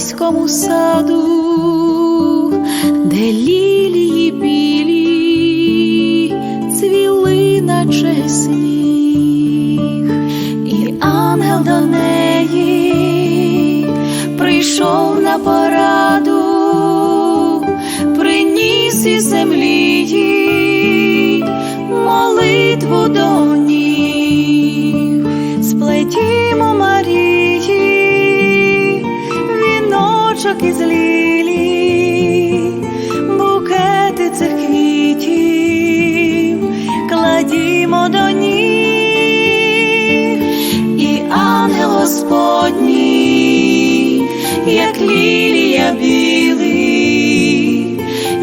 по райському саду, де лілії білі цвіли, наче сніг, і ангел до неї прийшов на пораду, приніс із землі із лілій, букети цих квітів, кладімо до ніг, і ангел Господній, як лілія білий,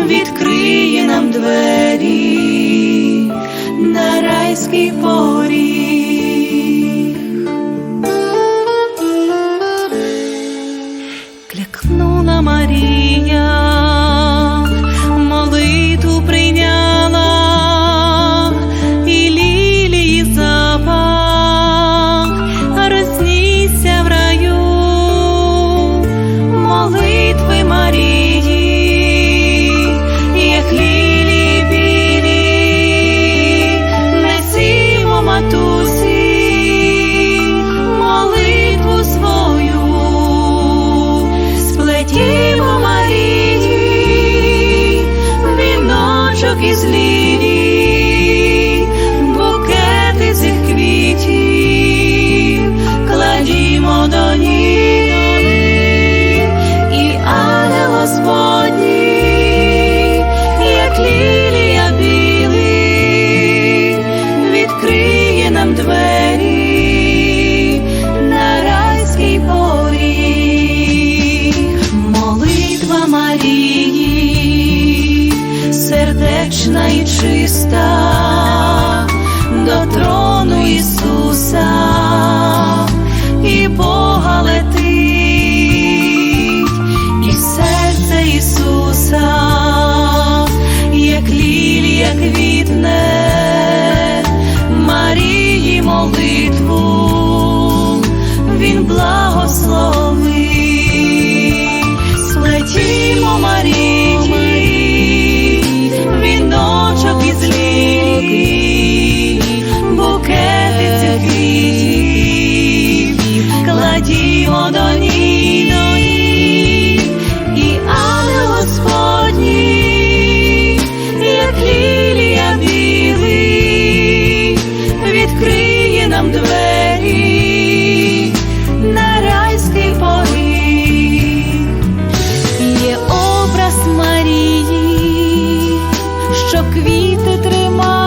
відкриє нам двері на райський поріг. Сердечна і чиста, до трону Ісуса. І Бога летить, і серце Ісуса, як лілія квітне, Марії молитву, Він благословив, квіти тримай.